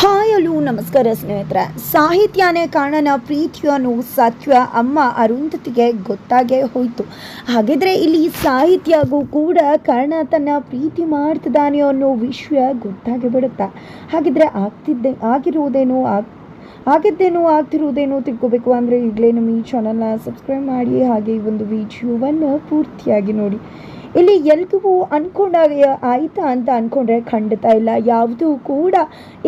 Hi hello ನಮಸ್ಕಾರ ಸ್ನೇಹಿತರೆ. ಸಾಹಿತ್ಯನೇ ಕಾರಣನ ಪ್ರೀತಿಯನ್ನು ಸತ್ಯ ಅಮ್ಮ ಅರುಂಧತಿಗೆ ಗೊತ್ತಾಗೇ ಹೋಯಿತು. ಹಾಗಿದ್ರೆ ಇಲ್ಲಿ ಸಾಹಿತ್ಯಗೂ ಕೂಡ ಕರ್ಣ ತನ್ನ ಪ್ರೀತಿ ಮಾಡ್ತಿದ್ದಾನೆ ಅನ್ನೋ ವಿಷಯ ಗೊತ್ತಾಗಿ ಬಿಡುತ್ತಾ? ಹಾಗಿದ್ರೆ ಆಗ್ತಿದ್ದೆ ಆಗಿರುವುದೇನೋ ಆಗ್, ಆಗಿದ್ದೇನೋ ಆಗ್ತಿರುವುದೇನು ತಿಳ್ಕೋಬೇಕು ಅಂದರೆ ಈಗಲೇ ನಮ್ಮ ಈ ಚಾನಲ್ನ ಸಬ್ಸ್ಕ್ರೈಬ್ ಮಾಡಿ ಹಾಗೆ ಈ ಒಂದು ವಿಡಿಯೋವನ್ನು ಪೂರ್ತಿಯಾಗಿ ನೋಡಿ. ಇಲ್ಲಿ ಎಲ್ರಿಗೂ ಅನ್ಕೊಂಡಾಗ ಆಯಿತಾ ಅಂತ ಅನ್ಕೊಂಡ್ರೆ ಖಂಡಿತ ಇಲ್ಲ. ಯಾವುದೂ ಕೂಡ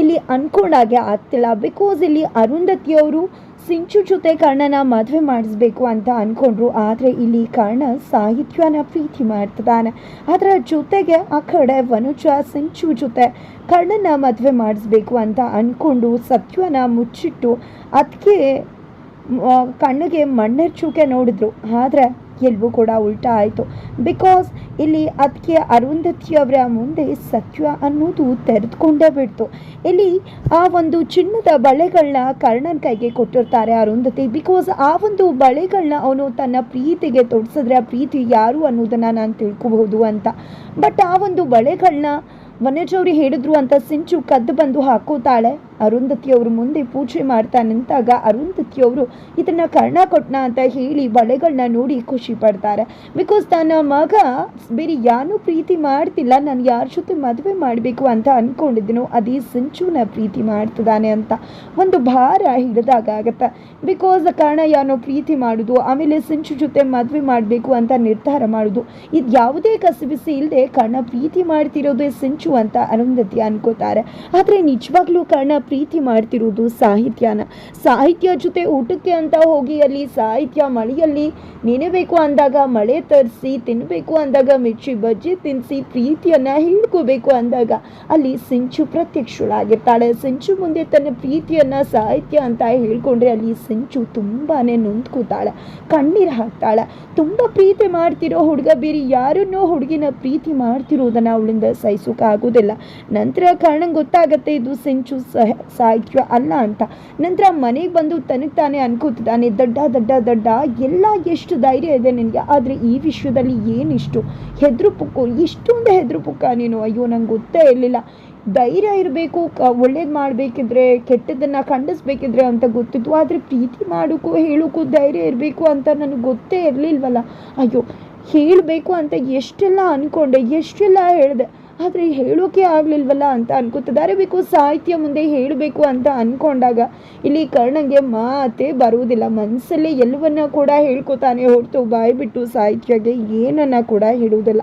ಇಲ್ಲಿ ಅನ್ಕೊಂಡಾಗೆ ಆಗ್ತಿಲ್ಲ. ಬಿಕಾಸ್ ಇಲ್ಲಿ ಅರುಂಧತಿಯವರು ಸಿಂಚು ಜೊತೆ ಕರ್ಣನ ಮದುವೆ ಮಾಡಿಸ್ಬೇಕು ಅಂತ ಅನ್ಕೊಂಡ್ರು. ಆದರೆ ಇಲ್ಲಿ ಕರ್ಣ ಸಾಹಿತ್ಯನ ಪ್ರೀತಿ ಮಾಡ್ತಿದ್ದಾನೆ. ಅದರ ಜೊತೆಗೆ ಆ ಕಡೆ ವನುಜ ಸಿಂಚು ಜೊತೆ ಕರ್ಣನ ಮದುವೆ ಮಾಡಿಸ್ಬೇಕು ಅಂತ ಅನ್ಕೊಂಡು ಸತ್ಯನ ಮುಚ್ಚಿಟ್ಟು ಅದಕ್ಕೆ ಕಣ್ಣಿಗೆ ಮಣ್ಣೆಚ್ಚುಕೆ ನೋಡಿದ್ರು. ಆದರೆ ಎಲ್ಲವೂ ಕೂಡ ಉಲ್ಟಾ ಆಯಿತು. ಬಿಕಾಸ್ ಇಲ್ಲಿ ಅದಕ್ಕೆ ಅರುಂಧತಿಯವರ ಮುಂದೆ ಸತ್ಯ ಅನ್ನೋದು ತೆರೆದುಕೊಂಡೇ ಬಿಡ್ತು. ಇಲ್ಲಿ ಆ ಒಂದು ಚಿನ್ನದ ಬಳೆಗಳನ್ನ ಕರ್ಣನ ಕೈಗೆ ಕೊಟ್ಟಿರ್ತಾರೆ ಅರುಂಧತಿ. ಬಿಕಾಸ್ ಆ ಒಂದು ಬಳೆಗಳನ್ನ ಅವನು ತನ್ನ ಪ್ರೀತಿಗೆ ತೊಡಿಸಿದ್ರೆ ಆ ಪ್ರೀತಿ ಯಾರು ಅನ್ನೋದನ್ನು ನಾನು ತಿಳ್ಕೊಬಹುದು ಅಂತ. ಬಟ್ ಆ ಒಂದು ಬಳೆಗಳನ್ನ ವನಜವ್ರು ಹೇಳಿದ್ರು ಅಂತ ಸಿಂಚು ಕದ್ದು ಬಂದು ಹಾಕೋತಾಳೆ ಅರುಂಧತಿಯವರು ಮುಂದೆ ಪೂಜೆ ಮಾಡ್ತಾ ನಿಂತಾಗ ಅರುಂಧತಿಯವರು, ಇದನ್ನು ಕರ್ಣ ಕೊಟ್ನ ಅಂತ ಹೇಳಿ ಬಳೆಗಳನ್ನ ನೋಡಿ ಖುಷಿ ಪಡ್ತಾರೆ. ಬಿಕಾಸ್ ತನ್ನ ಮಗ ಬೇರೆ ಯಾರೂ ಪ್ರೀತಿ ಮಾಡ್ತಿಲ್ಲ, ನಾನು ಯಾರ ಜೊತೆ ಮದುವೆ ಮಾಡಬೇಕು ಅಂತ ಅನ್ಕೊಂಡಿದ್ದೀನೋ, ಅದೇ ಸಿಂಚುನ ಪ್ರೀತಿ ಮಾಡ್ತಿದ್ದಾನೆ ಅಂತ ಒಂದು ಭಾರ ಹಿಡಿದಾಗ ಆಗತ್ತೆ. ಬಿಕಾಸ್ ಕರ್ಣ ಯಾನೋ ಪ್ರೀತಿ ಮಾಡೋದು, ಆಮೇಲೆ ಸಿಂಚು ಜೊತೆ ಮದುವೆ ಮಾಡಬೇಕು ಅಂತ ನಿರ್ಧಾರ ಮಾಡೋದು. ಇದು ಯಾವುದೇ ಕಸಬಿಸಿ ಇಲ್ಲದೆ ಕರ್ಣ ಪ್ರೀತಿ ಮಾಡ್ತಿರೋದೇ ಸಿಂಚು ಅಂತ ಅರುಂಧತಿ ಅನ್ಕೋತಾರೆ. ಆದರೆ ನಿಜವಾಗ್ಲೂ ಕರ್ಣ ಪ್ರೀತಿ ಮಾಡ್ತಿರೋದು ಸಾಹಿತ್ಯನ. ಸಾಹಿತ್ಯ ಜೊತೆ ಊಟಕ್ಕೆ ಅಂತ ಹೋಗಿ ಅಲ್ಲಿ ಸಾಹಿತ್ಯ ಮಳೆಯಲ್ಲಿ ನೆನೆಬೇಕು ಅಂದಾಗ ಮಳೆ ತರಿಸಿ ತಿನ್ನಬೇಕು ಅಂದಾಗ ಮಿರ್ಚಿ ಬಜ್ಜಿ ತಿನ್ನಿಸಿ ಪ್ರೀತಿಯನ್ನು ಹಿಡ್ಕೋಬೇಕು ಅಂದಾಗ ಅಲ್ಲಿ ಸಿಂಚು ಪ್ರತ್ಯಕ್ಷಳಾಗಿರ್ತಾಳೆ. ಸಿಂಚು ಮುಂದೆ ತನ್ನ ಪ್ರೀತಿಯನ್ನು ಸಾಹಿತ್ಯ ಅಂತ ಹೇಳ್ಕೊಂಡ್ರೆ ಅಲ್ಲಿ ಸಿಂಚು ತುಂಬಾ ನೊಂದ್ಕೋತಾಳೆ, ಕಣ್ಣೀರು ಹಾಕ್ತಾಳೆ. ತುಂಬ ಪ್ರೀತಿ ಮಾಡ್ತಿರೋ ಹುಡುಗ ಬೇರೆ ಯಾರನ್ನೋ ಹುಡುಗಿನ ಪ್ರೀತಿ ಮಾಡ್ತಿರೋದನ್ನು ಅವಳಿಂದ ಸಹಿಸೋಕ್ಕಾಗೋದಿಲ್ಲ ನಂತರ ಕಾರಣ ಗೊತ್ತಾಗತ್ತೆ, ಇದು ಸಿಂಚು ಸಹ ಸಾಹಿತ್ಯ ಅಲ್ಲ ಅಂತ. ನಂತರ ಮನೆಗೆ ಬಂದು ತನಗೆ ತಾನೇ ಅನ್ಕೋತಿದ್ದಾನೆ, ದಡ್ಡ ದಡ್ಡ ದಡ್ಡ, ಎಲ್ಲ ಎಷ್ಟು ಧೈರ್ಯ ಇದೆ ನಿನಗೆ. ಆದರೆ ಈ ವಿಷಯದಲ್ಲಿ ಏನಿಷ್ಟು ಹೆದ್ರು ಪುಕ್ಕು, ಇಷ್ಟೊಂದು ಹೆದ್ರು ಪುಕ್ಕ ನೀನು. ಅಯ್ಯೋ, ನಂಗೆ ಗೊತ್ತೇ ಇರಲಿಲ್ಲ. ಧೈರ್ಯ ಇರಬೇಕು ಒಳ್ಳೇದು ಮಾಡಬೇಕಿದ್ರೆ ಕೆಟ್ಟದನ್ನು ಖಂಡಿಸ್ಬೇಕಿದ್ರೆ ಅಂತ ಗೊತ್ತಿತ್ತು. ಆದರೆ ಪ್ರೀತಿ ಮಾಡೋಕ್ಕೂ, ಹೇಳೋಕ್ಕೂ ಧೈರ್ಯ ಇರಬೇಕು ಅಂತ ನನಗೆ ಗೊತ್ತೇ ಇರಲಿಲ್ವಲ್ಲ. ಅಯ್ಯೋ, ಹೇಳಬೇಕು ಅಂತ ಎಷ್ಟೆಲ್ಲ ಅಂದ್ಕೊಂಡೆ ಎಷ್ಟೆಲ್ಲ ಹೇಳಿದೆ. ಆದರೆ ಹೇಳೋಕೆ ಆಗಲಿಲ್ವಲ್ಲ ಅಂತ ಅನ್ಕೋತಿದ್ದಾರೆ ಬೇಕು ಸಾಹಿತ್ಯ ಮುಂದೆ ಹೇಳಬೇಕು ಅಂತ ಅಂದ್ಕೊಂಡಾಗ ಇಲ್ಲಿ ಕರ್ಣಂಗೆ ಮಾತೇ ಬರುವುದಿಲ್ಲ. ಮನಸ್ಸಲ್ಲೇ ಎಲ್ಲವನ್ನ ಕೂಡ ಹೇಳ್ಕೊತಾನೆ ಹೊರತು ಬಾಯಿ ಬಿಟ್ಟು ಸಾಹಿತ್ಯಗೆ ಏನನ್ನ ಕೂಡ ಹೇಳುವುದಿಲ್ಲ.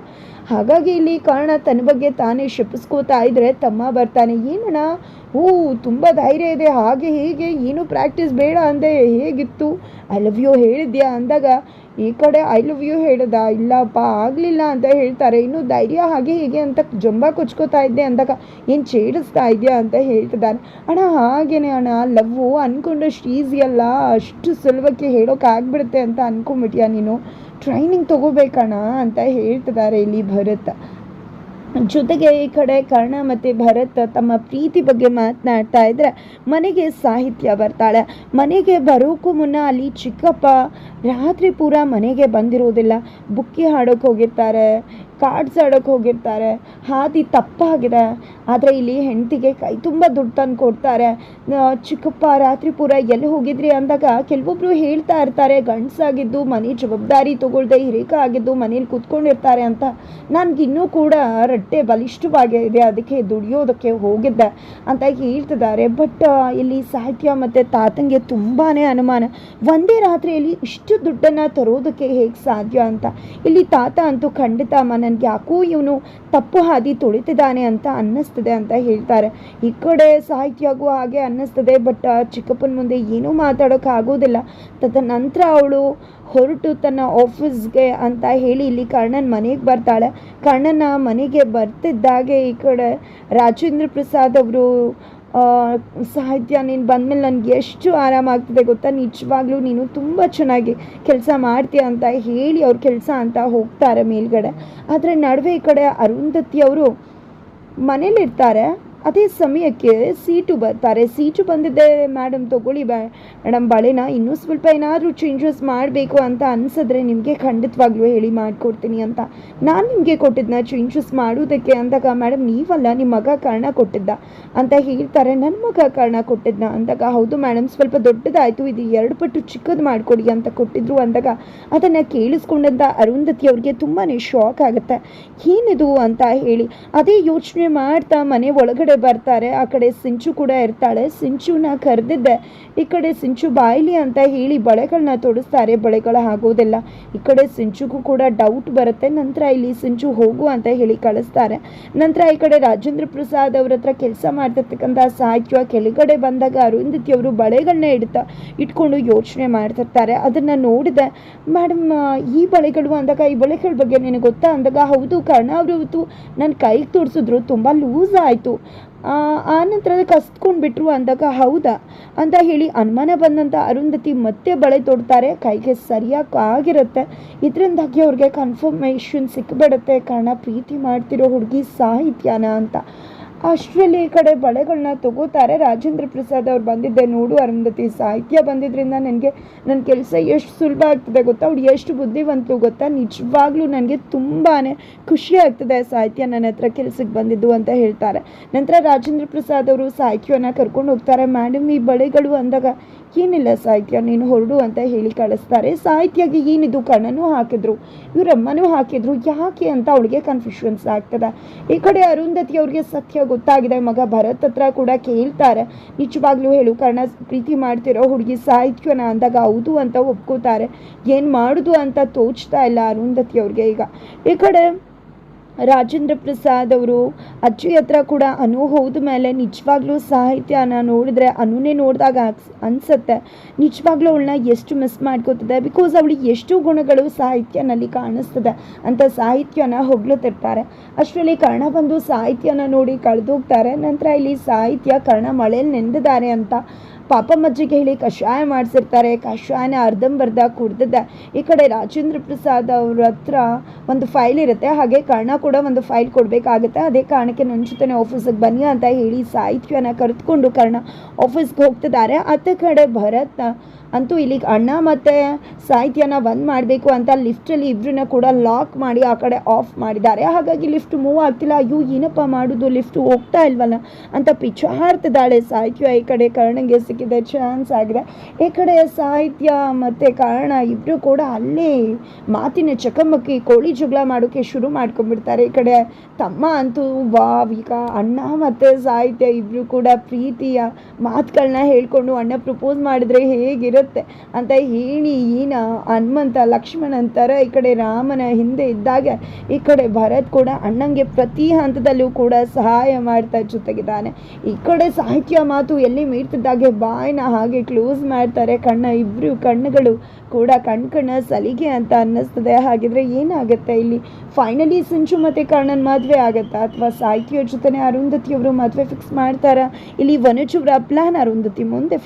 ಹಾಗಾಗಿ ಇಲ್ಲಿ ಕರ್ಣ ತನ್ನ ಬಗ್ಗೆ ತಾನೇ ಶಪಿಸ್ಕೋತಾ ಇದ್ರೆ ತಮ್ಮ ಬರ್ತಾನೆ. ಏನಣ್ಣ? ಹೂ, ತುಂಬ ಧೈರ್ಯ ಇದೆ. ಹಾಗೆ ಹೀಗೆ? ಏನು ಪ್ರಾಕ್ಟೀಸ್ ಬೇಡ ಅಂದೆ? ಹೇಗಿತ್ತು? ಐ ಲವ್ ಯು ಹೇಳಿದ್ಯಾ ಅಂದಾಗ ಈ ಕಡೆ ಐ ಲವ್ ಯು ಹೇಳ್ದ, ಇಲ್ಲಪ್ಪ, ಆಗಲಿಲ್ಲ ಅಂತ ಹೇಳ್ತಾರೆ. ಇನ್ನು ಧೈರ್ಯ ಹಾಗೆ ಹೀಗೆ ಅಂತ ಜಂಬ ಕೊಚ್ಕೋತಾ ಇದ್ದೆ ಅಂದಾಗ ಏನು ಛೇಡಿಸ್ತಾ ಇದೆಯಾ ಅಂತ ಹೇಳ್ತಿದ್ದಾನೆ. ಅಣ್ಣ, ಹಾಗೇನೆ ಅಣ್ಣ ಲವ್ವು ಅಂದ್ಕೊಂಡಷ್ಟು ಈಸಿ ಅಲ್ಲ. ಅಷ್ಟು ಸುಲಭಕ್ಕೆ ಹೇಳೋಕ್ಕಾಗ್ಬಿಡುತ್ತೆ ಅಂತ ಅಂದ್ಕೊಂಬಿಟ್ಯಾ ನೀನು? ಟ್ರೈನಿಂಗ್ ತಗೋಬೇಕಣ್ಣ ಅಂತ ಹೇಳ್ತಿದ್ದಾರೆ ಇಲ್ಲಿ ಭರತ್. ಜೊತೆಗೆ ಈ ಕಡೆ ಕರ್ಣ ಮತ್ತು ಭರತ್ ತಮ್ಮ ಪ್ರೀತಿ ಬಗ್ಗೆ ಮಾತನಾಡ್ತಾ ಇದ್ದರೆ ಮನೆಗೆ ಸಾಹಿತ್ಯ ಬರ್ತಾಳೆ. ಮನೆಗೆ ಬರೋಕ್ಕೂ ಮುನ್ನ ಅಲ್ಲಿ ಚಿಕ್ಕಪ್ಪ ರಾತ್ರಿ ಪೂರ ಮನೆಗೆ ಬಂದಿರೋದಿಲ್ಲ. ಬುಕ್ಕಿ ಹಾಡೋಕೆ ಹೋಗಿರ್ತಾರೆ. ಕಾರ್ಡ್ಸ್ ಆಡೋಕೆ ಹೋಗಿರ್ತಾರೆ. ಹಾದಿ ತಪ್ಪಾಗಿದೆ. ಆದರೆ ಇಲ್ಲಿ ಹೆಂಡತಿಗೆ ಕೈ ತುಂಬ ದುಡ್ಡು ತಂದು ಕೊಡ್ತಾರೆ. ಚಿಕ್ಕಪ್ಪ, ರಾತ್ರಿ ಪೂರ ಎಲ್ಲಿ ಹೋಗಿದ್ರಿ ಅಂದಾಗ ಕೆಲವೊಬ್ಬರು ಹೇಳ್ತಾ ಇರ್ತಾರೆ, ಗಂಡಸಾಗಿದ್ದು, ಮನೆ ಜವಾಬ್ದಾರಿ ತಗೊಳ್ದೆ ಹಿರೇಕ ಆಗಿದ್ದು ಮನೇಲಿ ಕೂತ್ಕೊಂಡಿರ್ತಾರೆ ಅಂತ. ನನಗಿನ್ನೂ ಕೂಡ ರಟ್ಟೆ ಬಲಿಷ್ಠವಾಗಿದೆ ಅದಕ್ಕೆ ದುಡಿಯೋದಕ್ಕೆ ಹೋಗಿದ್ದೆ ಅಂತ ಹೇಳ್ತಿದ್ದಾರೆ. ಬಟ್ ಇಲ್ಲಿ ಸಾಹಿತ್ಯ ಮತ್ತು ತಾತಂಗೆ ತುಂಬಾ ಅನುಮಾನ. ಒಂದೇ ರಾತ್ರಿಯಲ್ಲಿ ಇಷ್ಟು ದುಡ್ಡನ್ನು ತರೋದಕ್ಕೆ ಹೇಗೆ ಸಾಧ್ಯ ಅಂತ. ಇಲ್ಲಿ ತಾತ ಅಂತೂ ಖಂಡಿತ ನನಗೆ ಯಾಕೋ ಇವನು ತಪ್ಪು ಹಾದಿ ತುಳಿತಿದ್ದಾನೆ ಅಂತ ಅನ್ನಿಸ್ತದೆ ಅಂತ ಹೇಳ್ತಾರೆ. ಈ ಕಡೆ ಸಾಹಿತ್ಯಗೂ ಹಾಗೆ ಅನ್ನಿಸ್ತದೆ ಬಟ್ ಚಿಕ್ಕಪ್ಪನ ಮುಂದೆ ಏನೂ ಮಾತಾಡೋಕೆ ಆಗೋದಿಲ್ಲ. ತದನಂತರ ಅವಳು ಹೊರಟು ತನ್ನ ಆಫೀಸ್ಗೆ ಅಂತ ಹೇಳಿ ಇಲ್ಲಿ ಕರ್ಣನ್ ಮನೆಗೆ ಬರ್ತಾಳೆ. ಕರ್ಣನ ಮನೆಗೆ ಬರ್ತಿದ್ದಾಗೆ ಈ ಕಡೆ ರಾಜೇಂದ್ರ ಪ್ರಸಾದ್ ಅವರು ಸಾಹಿತ್ಯ ನೀನು ಬಂದಮೇಲೆ ನನಗೆ ಎಷ್ಟು ಆರಾಮಾಗ್ತಿದೆ ಗೊತ್ತಾ? ನಿಜವಾಗ್ಲೂ ನೀನು ತುಂಬ ಚೆನ್ನಾಗಿ ಕೆಲಸ ಮಾಡ್ತೀಯ ಅಂತ ಹೇಳಿ ಅವ್ರ ಕೆಲಸ ಅಂತ ಹೋಗ್ತಾರೆ ಮೇಲ್ಗಡೆ. ಆದರೆ ನಡುವೆ ಈ ಕಡೆ ಅರುಂಧತಿ ಅವರು ಮನೇಲಿರ್ತಾರೆ. ಅದೇ ಸಮಯಕ್ಕೆ ಸೀಟು ಬರ್ತಾರೆ. ಸೀಟು ಬಂದಿದ್ದೆ ಮೇಡಮ್ ತಗೊಳ್ಳಿ ಮೇಡಮ್ ಬಳೆನ ಇನ್ನೂ ಸ್ವಲ್ಪ ಏನಾದರೂ ಚೇಂಜಸ್ ಮಾಡಬೇಕು ಅಂತ ಅನ್ಸಿದ್ರೆ ನಿಮಗೆ ಖಂಡಿತವಾಗ್ಲೂ ಹೇಳಿ ಮಾಡಿಕೊಡ್ತೀನಿ ಅಂತ. ನಾನು ನಿಮಗೆ ಕೊಟ್ಟಿದ್ದನ್ನ ಚೇಂಜಸ್ ಮಾಡೋದಕ್ಕೆ ಅಂದಾಗ ಮೇಡಮ್ ನೀವಲ್ಲ ನಿಮ್ಮ ಮಗ ಕಾರಣ ಕೊಟ್ಟಿದ್ದ ಅಂತ ಹೇಳ್ತಾರೆ. ನನ್ನ ಮಗ ಕಾರಣ ಕೊಟ್ಟಿದ್ದ ಅಂದಾಗ, ಹೌದು ಮೇಡಮ್ ಸ್ವಲ್ಪ ದೊಡ್ಡದಾಯಿತು, ಇದು ಎರಡು ಪಟ್ಟು ಚಿಕ್ಕದು ಮಾಡಿಕೊಡಿ ಅಂತ ಕೊಟ್ಟಿದ್ರು ಅಂದಾಗ, ಅದನ್ನು ಕೇಳಿಸ್ಕೊಂಡಂಥ ಅರುಂಧತಿ ಅವ್ರಿಗೆ ತುಂಬಾ ಶಾಕ್ ಆಗುತ್ತೆ. ಏನಿದು ಅಂತ ಹೇಳಿ, ಅದೇ ಯೋಚನೆ ಮಾಡ್ತಾ ಮನೆ ಒಳಗಡೆ ಬರ್ತಾರೆ, ಆ ಕಡೆ ಸಿಂಚು ಕೂಡ ಇರ್ತಾಳೆ. ಸಿಂಚುನ ಕರೆದಿದ್ದೆ, ಈ ಕಡೆ ಸಿಂಚು ಬಾಯಿಲಿ ಅಂತ ಹೇಳಿ ಬಳೆಗಳನ್ನ ತೊಡಿಸ್ತಾರೆ. ಬಳೆಗಳು ಆಗೋದಿಲ್ಲ. ಈ ಕಡೆ ಸಿಂಚುಗೂ ಕೂಡ ಡೌಟ್ ಬರುತ್ತೆ. ನಂತರ ಇಲ್ಲಿ ಸಿಂಚು ಹೋಗು ಅಂತ ಹೇಳಿ ಕಳಿಸ್ತಾರೆ. ನಂತರ ಈ ಕಡೆ ರಾಜೇಂದ್ರ ಪ್ರಸಾದ್ ಅವ್ರ ಹತ್ರ ಕೆಲಸ ಮಾಡ್ತಿರ್ತಕ್ಕಂಥ ಸಾಹಿತ್ಯ ಕೆಳಗಡೆ ಬಂದಾಗ ಅರುಂಧತಿ ಅವರು ಬಳೆಗಳನ್ನ ಇಡ್ತಾ, ಇಟ್ಕೊಂಡು ಯೋಚನೆ ಮಾಡ್ತಿರ್ತಾರೆ. ಅದನ್ನು ನೋಡಿದೆ, ಮೇಡಮ್, ಈ ಬಳೆಗಳು ಅಂದಾಗ, ಈ ಬಳೆಗಳ ಬಗ್ಗೆ ನಿನಗೆ ಗೊತ್ತಾ? ಅಂದಾಗ, ಹೌದು ಕಾರಣ ಅವರು ಇವತ್ತು ನನ್ನ ಕೈಗೆ ತೋರಿಸಿದ್ರು ತುಂಬ ಲೂಸ್ ಆಯಿತು. ಆ ನಂತರ ಕಸ್ಕೊಂಡು ಬಿಟ್ರು ಅಂದಾಗ ಹೌದಾ? ಅಂತ ಹೇಳಿ ಅನುಮಾನ ಬಂದಂಥ ಅರುಂಧತಿ ಮತ್ತೆ ಬಳೆ ತೊಡ್ತಾರೆ. ಕೈಗೆ ಸರಿಯಾಗಿ ಆಗಿರುತ್ತೆ. ಇದರಿಂದಾಗಿ ಅವ್ರಿಗೆ ಕನ್ಫರ್ಮೇಷನ್ ಸಿಕ್ಬಿಡುತ್ತೆ. ಕಾರಣ, ಪ್ರೀತಿ ಮಾಡ್ತಿರೋ ಹುಡುಗಿ ಸಾಹಿತ್ಯನ ಅಂತ. ಅಷ್ಟರಲ್ಲಿ ಈ ಕಡೆ ಬಳೆಗಳನ್ನ ತಗೋತಾರೆ. ರಾಜೇಂದ್ರ ಪ್ರಸಾದ್ ಅವ್ರು ಬಂದಿದ್ದೆ ನೋಡು, ಅರುಂಧತಿ ಸಾಹಿತ್ಯ ಬಂದಿದ್ದರಿಂದ ನನಗೆ ನನ್ನ ಕೆಲಸ ಎಷ್ಟು ಸುಲಭ ಆಗ್ತದೆ ಗೊತ್ತಾ? ಅವ್ಳು ಎಷ್ಟು ಬುದ್ಧಿವಂತು ಗೊತ್ತಾ? ನಿಜವಾಗ್ಲೂ ನನಗೆ ತುಂಬಾ ಖುಷಿ ಆಗ್ತದೆ ಸಾಹಿತ್ಯ ನನ್ನ ಹತ್ರ ಕೆಲಸಕ್ಕೆ ಬಂದಿದ್ದು ಅಂತ ಹೇಳ್ತಾರೆ. ನಂತರ ರಾಜೇಂದ್ರ ಪ್ರಸಾದ್ ಅವರು ಸಾಹಿತ್ಯವನ್ನು ಕರ್ಕೊಂಡು ಹೋಗ್ತಾರೆ. ಮೇಡಮ್ ಈ ಬಳೆಗಳು ಅಂದಾಗ ಏನಿಲ್ಲ ಸಾಹಿತ್ಯ, ನೀನು ಹೊರಡು ಅಂತ ಹೇಳಿ ಕಳಿಸ್ತಾರೆ. ಸಾಹಿತ್ಯಗೆ ಏನಿದು? ಕಣ್ಣನೂ ಹಾಕಿದ್ರು, ಇವರಮ್ಮನೂ ಹಾಕಿದ್ರು. ಯಾಕೆ ಅಂತ ಅವಳಿಗೆ ಕನ್ಫ್ಯೂಷನ್ಸ್ ಆಗ್ತದೆ. ಈ ಕಡೆ ಅರುಂಧತಿ ಅವ್ರಿಗೆ ಸತ್ಯ ಗೊತ್ತಾಗಿದೆ. ಮಗ ಭರತ್ ಹತ್ರ ಕೂಡ ಕೇಳ್ತಾರೆ. ನಿಜವಾಗ್ಲೂ ಹೇಳು, ಕರ್ಣ ಪ್ರೀತಿ ಮಾಡ್ತಿರೋ ಹುಡುಗಿ ಸಾಹಿತ್ಯನ ಅಂದಾಗ ಹೌದು ಅಂತ ಒಪ್ಕೋತಾರೆ. ಏನು ಮಾಡುದು ಅಂತ ತೋಚ್ತಾ ಇಲ್ಲ ಅರುಂಧತಿ ಅವ್ರಿಗೆ ಈಗ. ಈ ಕಡೆ ರಾಜೇಂದ್ರ ಪ್ರಸಾದ್ ಅವರು, ಅಜ್ಜಿ ಹತ್ರ ಕೂಡ ಅನು ಹೋದ ಮೇಲೆ ನಿಜವಾಗ್ಲೂ ಸಾಹಿತ್ಯನ ನೋಡಿದ್ರೆ ಅನುನೇ ನೋಡಿದಾಗ ಅನ್ಸುತ್ತೆ. ನಿಜವಾಗ್ಲೂ ಅವಳನ್ನ ಎಷ್ಟು ಮಿಸ್ ಮಾಡ್ಕೋತದೆ? ಬಿಕಾಸ್ ಅವಳಿಗೆ ಎಷ್ಟು ಗುಣಗಳು ಸಾಹಿತ್ಯನಲ್ಲಿ ಕಾಣಿಸ್ತದೆ ಅಂತ ಸಾಹಿತ್ಯನ ಹೊಗಳುತ್ತಿರ್ತಾರೆ. ಅಷ್ಟರಲ್ಲಿ ಕರ್ಣ ಬಂದು ಸಾಹಿತ್ಯನ ನೋಡಿ ಕಳೆದೋಗ್ತಾರೆ. ನಂತರ ಇಲ್ಲಿ ಸಾಹಿತ್ಯ ಕರ್ಣ ಮಳೆಯಲ್ಲಿ ನೆಂದಿದ್ದಾರೆ ಅಂತ ಪಾಪಮ್ಮಜ್ಜಿಗೆ ಹೇಳಿ ಕಷಾಯ ಮಾಡಿಸಿರ್ತಾರೆ. ಕಷಾಯನ ಅರ್ಧಂಬರ್ಧ ಕುಡ್ದಿದ್ದೆ ಈ ಕಡೆ ರಾಜೇಂದ್ರ ಪ್ರಸಾದ್ ಅವ್ರ ಹತ್ರ ಒಂದು ಫೈಲ್ ಇರುತ್ತೆ. ಹಾಗೆ ಕರ್ಣ ಕೂಡ ಒಂದು ಫೈಲ್ ಕೊಡಬೇಕಾಗುತ್ತೆ. ಅದೇ ಕಾರಣಕ್ಕೆ ಜೊತೆ ಆಫೀಸಿಗೆ ಬನ್ನಿ ಅಂತ ಹೇಳಿ ಸಾಹಿತ್ಯನ ಕರೆದುಕೊಂಡು ಕರ್ಣ ಆಫೀಸ್ಗೆ ಹೋಗ್ತಿದ್ದಾರೆ. ಅತ್ತ ಕಡೆ ಭರತ್ ಅಂತೂ ಇಲ್ಲಿಗೆ ಅಣ್ಣ ಮತ್ತು ಸಾಹಿತ್ಯನ ಬಂದ್ ಮಾಡಬೇಕು ಅಂತ ಲಿಫ್ಟಲ್ಲಿ ಇಬ್ಬರನ್ನ ಕೂಡ ಲಾಕ್ ಮಾಡಿ ಆ ಕಡೆ ಆಫ್ ಮಾಡಿದ್ದಾರೆ. ಹಾಗಾಗಿ ಲಿಫ್ಟ್ ಮೂವ್ ಆಗ್ತಿಲ್ಲ. ಅಯ್ಯೋ, ಏನಪ್ಪ ಮಾಡೋದು? ಲಿಫ್ಟ್ ಹೋಗ್ತಾ ಇಲ್ವಲ್ಲ? ಅಂತ ಪಿಚಾಡ್ತಿದ್ದಾಳೆ ಸಾಹಿತ್ಯ ಈ ಕಡೆ ಕರ್ಣಗೆ ಸಿಕ್ಕಿದೆ. ಚಾನ್ಸ್ ಆಗಿದೆ. ಈ ಕಡೆ ಸಾಹಿತ್ಯ ಮತ್ತು ಕಾರಣ ಇಬ್ಬರು ಕೂಡ ಅಲ್ಲೇ ಮಾತಿನ ಚಕಮಕಿ, ಕೋಳಿ ಜಗಳ ಮಾಡೋಕ್ಕೆ ಶುರು ಮಾಡ್ಕೊಂಡ್ಬಿಡ್ತಾರೆ. ಈ ಕಡೆ ತಮ್ಮ ಅಂತೂ ಈಗ ಅಣ್ಣ ಮತ್ತು ಸಾಹಿತ್ಯ ಇಬ್ಬರು ಕೂಡ ಪ್ರೀತಿಯ ಮಾತುಗಳನ್ನ ಹೇಳ್ಕೊಂಡು ಅಣ್ಣ ಪ್ರಪೋಸ್ ಮಾಡಿದ್ರೆ ಹೇಗಿರುತ್ತೆ? ಅಂತ ಹೇಳಿ ಈನ ಹನುಮಂತ ಲಕ್ಷ್ಮಣನ್ ಥರ ಈ ಕಡೆ ರಾಮನ ಹಿಂದೆ ಇದ್ದಾಗ ಈ ಕಡೆ ಭರತ್ ಕೂಡ ಅಣ್ಣಂಗೆ ಪ್ರತಿ ಹಂತದಲ್ಲೂ ಕೂಡ ಸಹಾಯ ಮಾಡ್ತಾ ಜೊತೆಗಿದ್ದಾನೆ. ಈ ಕಡೆ ಸಾಹಿತ್ಯ ಮಾತು ಎಲ್ಲಿ ಮೀರ್ತಿದ್ದಾಗೆ ಬಾಯಿನ ಹಾಗೆ ಕ್ಲೋಸ್ ಮಾಡ್ತಾರೆ. ಕಣ್ಣ ಇಬ್ಬರು ಕಣ್ಣುಗಳು ಕೂಡ ಕಣ್ ಕಣ್ಣ ಸಲಿಗೆ ಅಂತ ಅನ್ನಿಸ್ತದೆ. ಹಾಗಿದ್ರೆ ಏನಾಗುತ್ತೆ ಇಲ್ಲಿ? ಫೈನಲಿ ಸಿಂಚು ಮತ್ತು ಕರ್ಣನ್ ಮದುವೆ ಆಗುತ್ತಾ? ಅಥವಾ ಸಾಹಿತ್ಯ ಜೊತೆನೆ ಅರುಂಧತಿಯವರು ಮದುವೆ ಫಿಕ್ಸ್ ಮಾಡ್ತಾರಾ? ಇಲ್ಲಿ ವನಜುವರ ಪ್ಲಾನ್ ಅರುಂಧತಿ ಮುಂದೆ